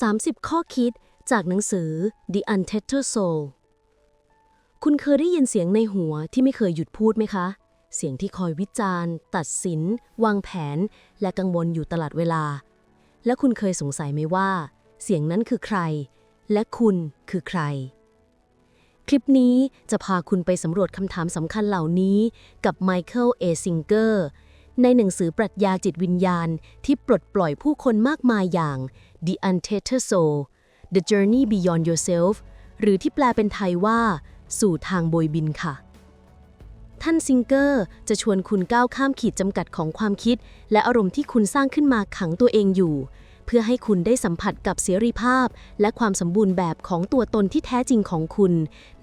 30 ข้อคิดจากหนังสือ The Untethered Soul คุณเคยได้ยินเสียงในหัวที่ไม่เคยหยุดพูดไหมคะ เสียงที่คอยวิจารณ์ ตัดสิน วางแผน และกังวลอยู่ตลอดเวลา และคุณเคยสงสัยไหมว่า เสียงนั้นคือใคร และคุณคือใคร คลิปนี้จะพาคุณไปสำรวจคำถามสำคัญเหล่านี้กับไมเคิล เอซิงเกอร์ ในหนังสือปรัชญาจิตวิญญาณที่ปลดปล่อยผู้คนมากมายอย่าง The Untethered Soul The Journey Beyond Yourself หรือที่แปลเป็นไทยว่า สู่ทางโบยบินค่ะ ท่านซิงเกอร์จะชวนคุณก้าวข้ามขีดจำกัดของความคิด และอารมณ์ที่คุณสร้างขึ้นมาขังตัวเองอยู่ เพื่อให้คุณได้สัมผัสกับเสรีภาพ และความสมบูรณ์แบบของตัวตนที่แท้จริงของคุณ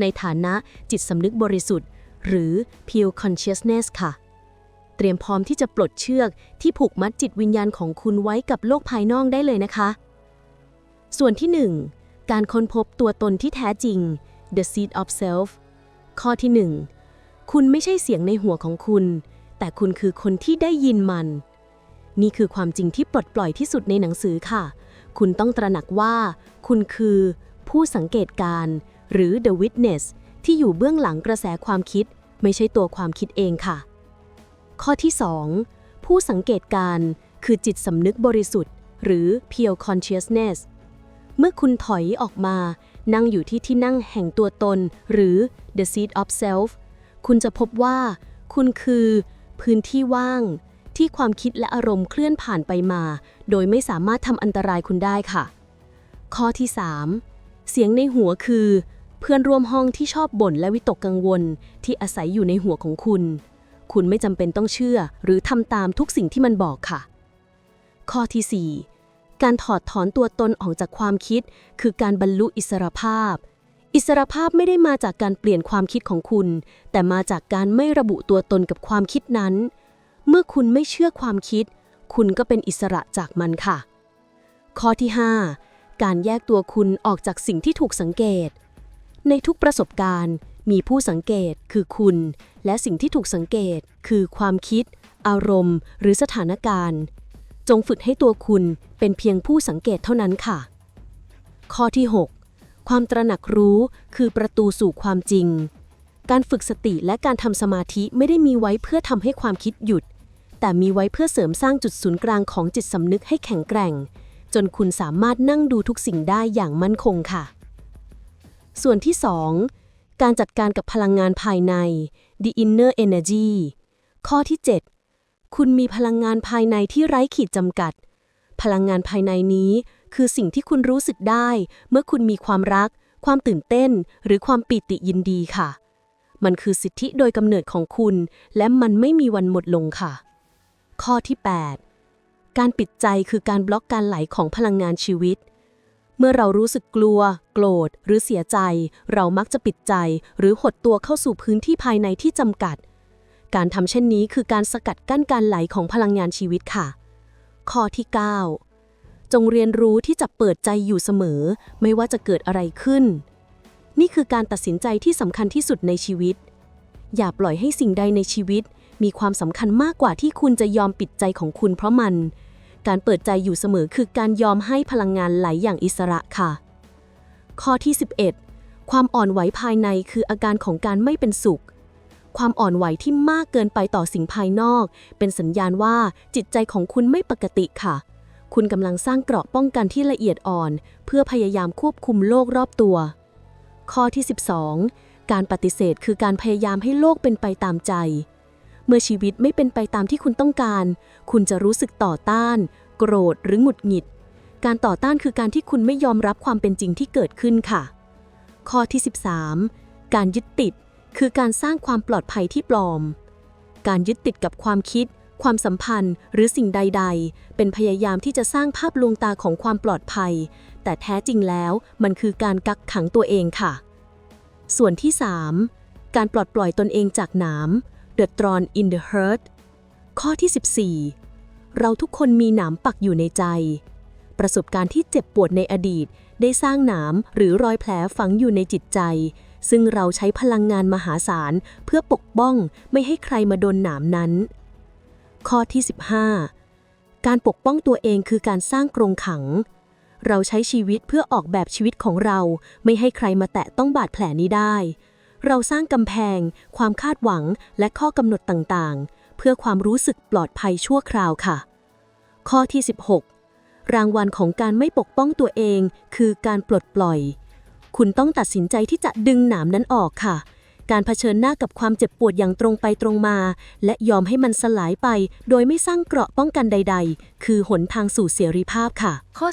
ในฐานะจิตสำนึกบริสุทธิ์ หรือ pure consciousness ค่ะ เตรียมพร้อมที่จะปลดเชือกที่ผูกมัดจิตวิญญาณของคุณไว้กับโลกภายนอกได้เลยนะคะ ส่วนที่ 1 การค้นพบตัวตนที่แท้จริง the seed of self ข้อที่ 1 คุณไม่ใช่เสียงในหัวของคุณ แต่คุณคือคนที่ได้ยินมัน นี่คือความจริงที่ปลดปล่อยที่สุดในหนังสือค่ะ คุณต้องตระหนักว่า คุณคือผู้สังเกตการณ์หรือ the witness ที่อยู่เบื้องหลังกระแสความคิด ไม่ใช่ตัวความคิดเองค่ะ ข้อที่ 2 ผู้สังเกตการคือจิตสำนึกบริสุทธิ์ หรือ pure consciousness เมื่อคุณถอยออกมา นั่งอยู่ที่ที่นั่งแห่งตัวตน หรือ the seat of self คุณจะพบว่า คุณคือ พื้นที่ว่าง ที่ความคิดและอารมณ์เคลื่อนผ่านไปมา โดยไม่สามารถทำอันตรายคุณได้ค่ะ ข้อที่ 3 เสียงในหัวคือ เพื่อนร่วมห้องที่ชอบบ่นและวิตกกังวล ที่อาศัยอยู่ในหัวของคุณ คุณไม่จำเป็นต้องเชื่อ หรือทำตามทุกสิ่งที่มันบอกค่ะ ข้อที่ 4 การถอดถอนตัวตนออกจากความคิด คือการบรรลุอิสรภาพ อิสรภาพไม่ได้มาจากการเปลี่ยนความคิดของคุณ แต่มาจากการไม่ระบุตัวตนกับความคิดนั้น เมื่อคุณไม่เชื่อความคิด คุณก็เป็นอิสระจากมันค่ะ ข้อที่ 5 การแยกตัวคุณออกจากสิ่งที่ถูกสังเกต ในทุกประสบการณ์ มีผู้สังเกตคือคุณ และสิ่งที่ถูกสังเกตคือความคิด อารมณ์ หรือสถานการณ์ จงฝึกให้ตัวคุณเป็นเพียงผู้สังเกตเท่านั้นค่ะ ข้อที่ 6 ความตระหนักรู้คือประตูสู่ความจริง การฝึกสติและการทำสมาธิไม่ได้มีไว้เพื่อทำให้ความคิดหยุด แต่มีไว้เพื่อเสริมสร้างจุดศูนย์กลางของจิตสำนึกให้แข็งแกร่ง จนคุณสามารถนั่งดูทุกสิ่งได้อย่างมั่นคงค่ะส่วนที่ 2 การจัดการกับพลังงานภายใน the inner energy ข้อที่ 7 คุณมีพลังงานภายในที่ไร้ขีดจำกัด พลังงานภายในนี้ คือสิ่งที่คุณรู้สึกได้ เมื่อคุณมีความรัก ความตื่นเต้น หรือความปิติยินดีค่ะ มันคือสิทธิโดยกำเนิดของคุณ และมันไม่มีวันหมดลงค่ะ ข้อที่ 8 การปิดใจคือการบล็อกการไหลของพลังงานชีวิต เมื่อเรารู้สึกกลัว โกรธ หรือเสียใจ เรามักจะปิดใจ หรือหดตัวเข้าสู่พื้นที่ภายในที่จำกัด การทำเช่นนี้คือการสกัดกั้นการไหลของพลังงานชีวิตค่ะ ข้อที่ 9 จงเรียนรู้ที่จะเปิดใจอยู่เสมอ ไม่ว่าจะเกิดอะไรขึ้น นี่คือการตัดสินใจที่สำคัญที่สุดในชีวิต อย่าปล่อยให้สิ่งใดในชีวิต มีความสำคัญมากกว่าที่คุณจะยอมปิดใจของคุณเพราะมัน การเปิดใจอยู่เสมอคือการยอมให้พลังงานไหลอย่างอิสระค่ะ ข้อที่ 11 ความอ่อนไหวภายในคืออาการของการไม่เป็นสุข ความอ่อนไหวที่มากเกินไปต่อสิ่งภายนอก เป็นสัญญาณว่าจิตใจของคุณไม่ปกติค่ะ คุณกำลังสร้างเกราะป้องกันที่ละเอียดอ่อน เพื่อพยายามควบคุมโลกรอบตัว ข้อที่ 12 การปฏิเสธคือการพยายามให้โลกเป็นไปตามใจ เมื่อชีวิตไม่เป็นไปตามที่คุณต้องการ คุณจะรู้สึกต่อต้าน โกรธหรือหงุดหงิด การต่อต้านคือการที่คุณไม่ยอมรับความเป็นจริงที่เกิดขึ้นค่ะ ข้อที่ 13 การยึดติด คือการสร้างความปลอดภัยที่ปลอม การยึดติดกับความคิด ความสัมพันธ์ หรือสิ่งใด ๆ เป็นพยายามที่จะสร้างภาพลวงตาของความปลอดภัย แต่แท้จริงแล้วมันคือการกักขังตัวเองค่ะ ส่วนที่ 3 การปลดปล่อยตนเองจากหนาม The Thorn in the Heart ข้อที่ 14 เราทุกคนมีหนามปักอยู่ในใจ ประสบการณ์ที่เจ็บปวดในอดีต ได้สร้างหนามหรือรอยแผลฝังอยู่ในจิตใจ ซึ่งเราใช้พลังงานมหาศาล เพื่อปกป้องไม่ให้ใครมาโดนหนามนั้น ข้อที่ 15 การปกป้องตัวเองคือการสร้างกรงขัง เราใช้ชีวิตเพื่อออกแบบชีวิตของเรา ไม่ให้ใครมาแตะต้องบาดแผลนี้ได้ เราสร้างกำแพง ความคาดหวัง และข้อกำหนดต่างๆ เพื่อความรู้สึกปลอดภัยชั่วคราวค่ะ ข้อที่ 16 รางวัลของการไม่ปกป้องตัวเอง คือการปลดปล่อย คุณต้องตัดสินใจที่จะดึงหนามนั้นออกค่ะ การเผชิญหน้ากับความเจ็บปวดอย่างตรงไปตรงมา และยอมให้มันสลายไป โดยไม่สร้างเกราะป้องกันใด ๆ คือหนทางสู่เสรีภาพค่ะ ข้อ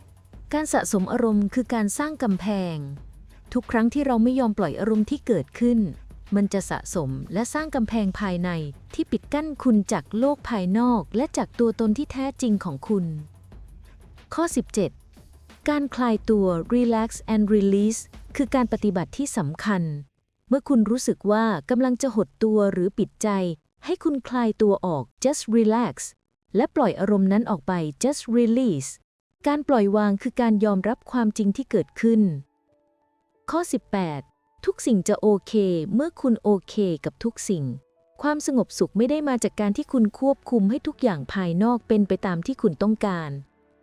16 การสะสมอารมณ์คือการสร้างกำแพง ทุกครั้งที่เราไม่ยอมปล่อยอารมณ์ที่เกิดขึ้น มันจะสะสมและสร้างกำแพงภายในที่ปิดกั้นคุณจากโลกภายนอกและจากตัวตนที่แท้จริงของคุณ ข้อ 17 การคลายตัว relax and release คือการปฏิบัติที่สำคัญ เมื่อคุณรู้สึกว่ากำลังจะหดตัวหรือปิดใจ ให้คุณคลายตัวออก just relax และปล่อยอารมณ์นั้นออกไป just release การปล่อยวางคือการยอมรับความจริงที่เกิดขึ้น ข้อ 18 ทุกสิ่งจะโอเค เมื่อคุณโอเคกับทุกสิ่ง ความสงบสุขไม่ได้มาจากการที่คุณควบคุมให้ทุกอย่างภายนอกเป็นไปตามที่คุณต้องการ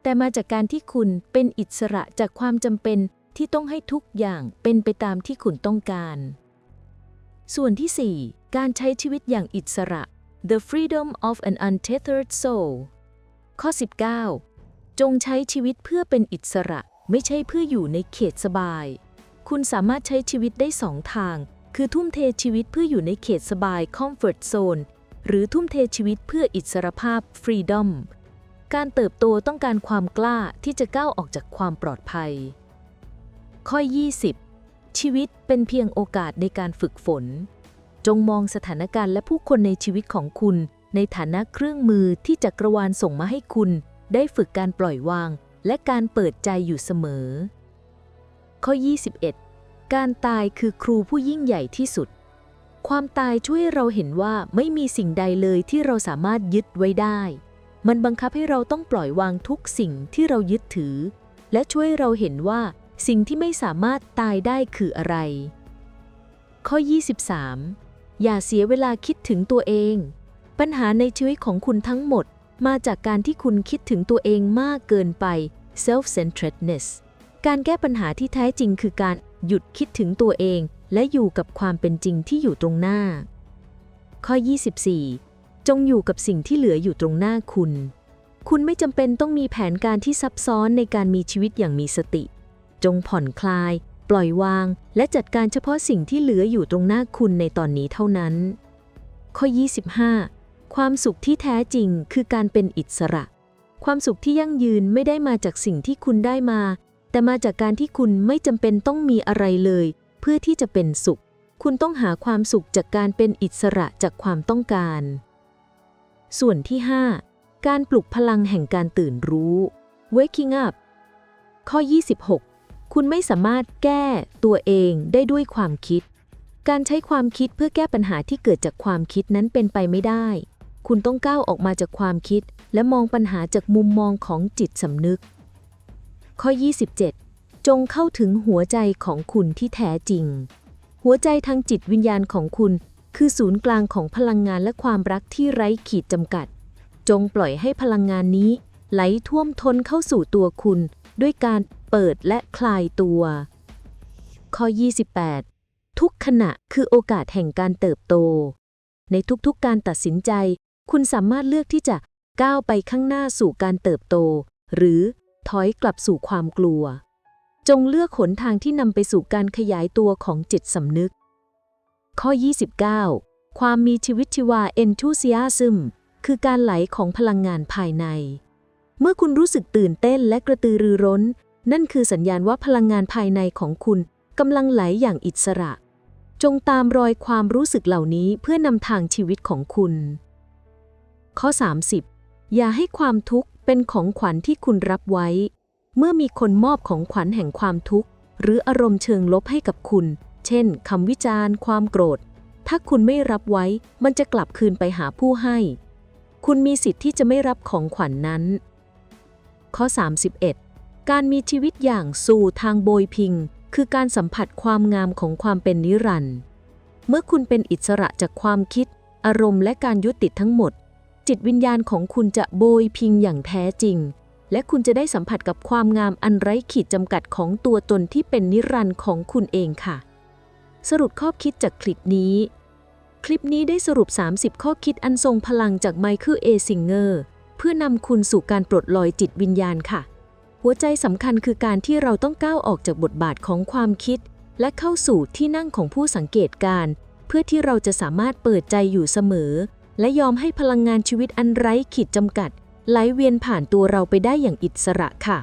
แต่มาจากการที่คุณเป็นอิสระจากความจำเป็นที่ต้องให้ทุกอย่างเป็นไปตามที่คุณต้องการ ส่วนที่ 4 การใช้ชีวิตอย่างอิสระ The freedom of an untethered soul ข้อ 19 จงใช้ชีวิตเพื่อเป็นอิสระไม่ใช่เพื่ออยู่ในเขตสบาย คุณสามารถใช้ชีวิตได้สองทาง คือทุ่มเทชีวิตเพื่ออยู่ในเขตสบาย comfort zone หรือทุ่มเทชีวิตเพื่ออิสรภาพ freedom การเติบโตต้องการความกล้าที่จะก้าวออกจากความปลอดภัย ข้อ 20 ชีวิตเป็นเพียงโอกาสในการฝึกฝน จงมองสถานการณ์และผู้คนในชีวิตของคุณ ในฐานะเครื่องมือที่จักรวาลส่งมาให้คุณ ได้ฝึกการปล่อยวาง และการเปิดใจอยู่เสมอ ข้อ 21 การตายคือครูผู้ยิ่งใหญ่ที่สุด ความตายช่วยเราเห็นว่าไม่มีสิ่งใดเลยที่เราสามารถยึดไว้ได้ มันบังคับให้เราต้องปล่อยวางทุกสิ่งที่เรายึดถือ และช่วยเราเห็นว่าสิ่งที่ไม่สามารถตายได้คืออะไร ข้อ 23 อย่าเสียเวลาคิดถึงตัวเอง ปัญหาในชีวิตของคุณทั้งหมด มาจากการที่คุณคิดถึงตัวเองมากเกินไป self-centeredness การแก้ปัญหาที่แท้จริงคือการหยุดคิดถึงตัวเอง และอยู่กับความเป็นจริงที่อยู่ตรงหน้า ข้อ 24 จงอยู่กับสิ่งที่เหลืออยู่ตรงหน้าคุณ คุณไม่จำเป็นต้องมีแผนการที่ซับซ้อนในการมีชีวิตอย่างมีสติ จงผ่อนคลาย ปล่อยวาง และจัดการเฉพาะสิ่งที่เหลืออยู่ตรงหน้าคุณในตอนนี้เท่านั้น ข้อ 25 ความสุขที่แท้จริงคือการเป็นอิสระ ความสุขที่ยั่งยืนไม่ได้มาจากสิ่งที่คุณได้มา แต่มาจากการที่คุณไม่จำเป็นต้องมีอะไรเลย เพื่อที่จะเป็นสุข คุณต้องหาความสุขจากการเป็นอิสระจากความต้องการ ส่วนที่ 5 การปลุกพลังแห่งการตื่นรู้ waking up ข้อ 26 คุณไม่สามารถแก้ตัวเองได้ด้วยความคิด การใช้ความคิดเพื่อแก้ปัญหาที่เกิดจากความคิดนั้นเป็นไปไม่ได้ คุณต้องก้าวออกมาจากความคิด และมองปัญหาจากมุมมองของจิตสำนึก ข้อ 27 จงเข้าถึงหัวใจของคุณที่แท้จริง หัวใจทางจิตวิญญาณของคุณ คือศูนย์กลางของพลังงานและความรักที่ไร้ขีดจำกัด จงปล่อยให้พลังงานนี้ ไหลท่วมท้นเข้าสู่ตัวคุณ ด้วยการเปิดและคลายตัว ข้อ 28 ทุกขณะคือโอกาสแห่งการเติบโต ในทุกๆการตัดสินใจ คุณสามารถเลือกที่จะก้าวไปข้างหน้าสู่การเติบโต หรือ ถอยกลับสู่ความกลัว จงเลือกหนทางที่นำไปสู่การขยายตัวของจิตสำนึก ข้อ 29 ความมีชีวิตชีวา enthusiasm คือการไหลของพลังงานภายใน เมื่อคุณรู้สึกตื่นเต้นและกระตือรือร้น นั่นคือสัญญาณว่าพลังงานภายในของคุณกำลังไหลอย่างอิสระ จงตามรอยความรู้สึกเหล่านี้เพื่อนำทางชีวิตของคุณ ข้อ 30 อย่าให้ความทุกข์ เป็นของขวัญที่คุณรับไว้ เมื่อมีคนมอบของขวัญแห่งความทุกข์ หรืออารมณ์เชิงลบให้กับคุณ เช่นคำวิจารณ์ ความโกรธ ถ้าคุณไม่รับไว้ มันจะกลับคืนไปหาผู้ให้ คุณมีสิทธิ์ที่จะไม่รับของขวัญนนั้น ข้อ 31 การมีชีวิตอย่างสู่ทางโบยพิง คือการสัมผัสความงามของความเป็นนิรันดร์เมื่อคุณเป็นอิสระจากความคิด อารมณ์และการยึดติดทั้งหมด จิตวิญญาณของคุณจะโบยพิงอย่างแท้จริง และคุณจะได้สัมผัสกับความงามอันไร้ขีดจำกัดของตัวตนที่เป็นนิรันดร์ของคุณเองค่ะ สรุปข้อคิดจากคลิปนี้ คลิปนี้ได้สรุป 30 ข้อคิดอันทรงพลังจากไมเคิลเอซิงเกอร์เพื่อนำคุณสู่การปลดลอยจิตวิญญาณค่ะ หัวใจสำคัญคือการที่เราต้องก้าวออกจากบทบาทของความคิด และเข้าสู่ที่นั่งของผู้สังเกตการณ์เพื่อที่เราจะสามารถเปิดใจอยู่เสมอ และยอมให้พลังงานชีวิตอันไร้ขีดจำกัดไหลเวียนผ่านตัวเราไปได้อย่างอิสระค่ะ